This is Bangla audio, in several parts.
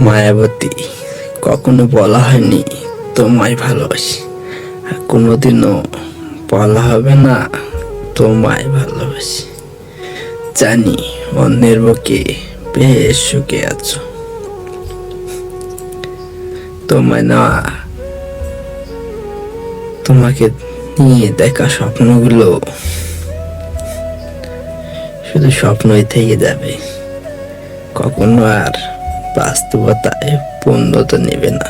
মায়াবতী, কখনো বলা হয়নি তোমায় ভালোবাসি। আর কোনোদিনও বলা হবে না তোমায় ভালোবাসি। জানি অন্যের বুকে বেশ সুখে আছো। তোমায় না, তোমাকে নিয়ে দেখা স্বপ্নগুলো শুধু স্বপ্নই থেকে যাবে। কখনো আর বাস্তবতায় পূর্ণতা নেবে না।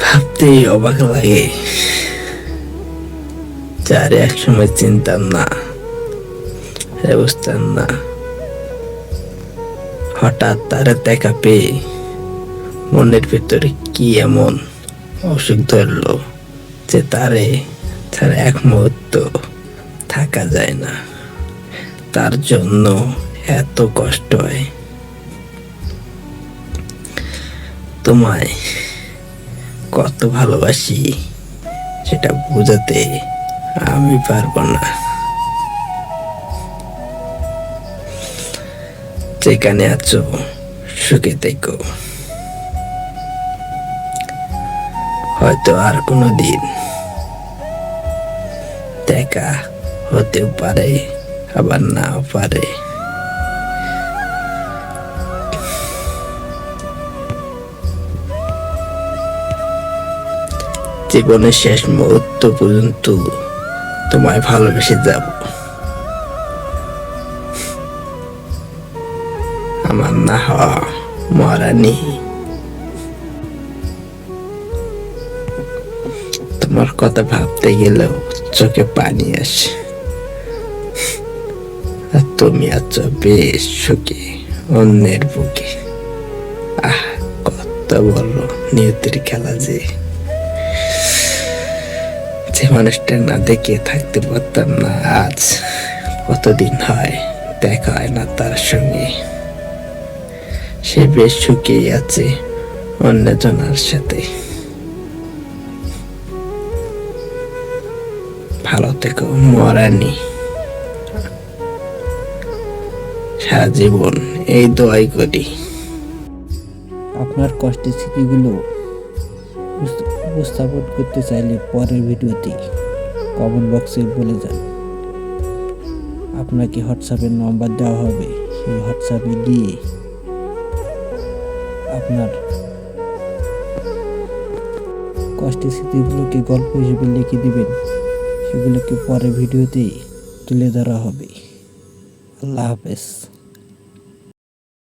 ভাবতেই অবাক লাগে। যার এক সময় চিনতাম না বুঝতাম না। হঠাৎ তারা দেখা পেয়ে মনের ভিতরে কি এমন অসুখ ধরলো যে তারে, তার এক মুহূর্ত থাকা যায় না। তার জন্য এত কষ্ট হয়। তোমায় কত ভালোবাসি, সেটা বোঝাতে আমি পারব না। যেখানে আছো, সুখে থেকো। হয়তো আর কোনো দিন দেখা হতেও পারে, আবার নাও পারে। জীবনের শেষ মুহূর্ত পর্যন্ত তোমায় ভালোবেসে যাব। আমার না হওয়া মরানি তোমার কথা ভাবতে গেলেও চোখে পানি আসে। আর তুমি আছো বেশ সুখে, অন্যের বুকে। আহ, কত বড় নিয়তির খেলা যে। যে মানুষটা না দেখে থাকতে পারতাম না, আজ কতদিন হয় দেখা হয় না তার সঙ্গে। সে বেশ সুখেই আছে অন্যজনের সাথে। ভালো থেকো, মরানি। সারা জীবন এই দোয়াই করি। আপনার কষ্টের স্মৃতিগুলো উপস্থাপন করতে চাইলে পরের ভিডিওতে কমেন্ট বক্সে বলে যান। আপনাকে হোয়াটসঅ্যাপের নম্বর দেওয়া হবে। সেই হোয়াটসঅ্যাপে গিয়ে আপনার কষ্টের স্মৃতিগুলোকে গল্প হিসেবে লিখে দিবেন। সেগুলোকে পরের ভিডিওতেই তুলে ধরা হবে। আল্লাহ হাফেজ।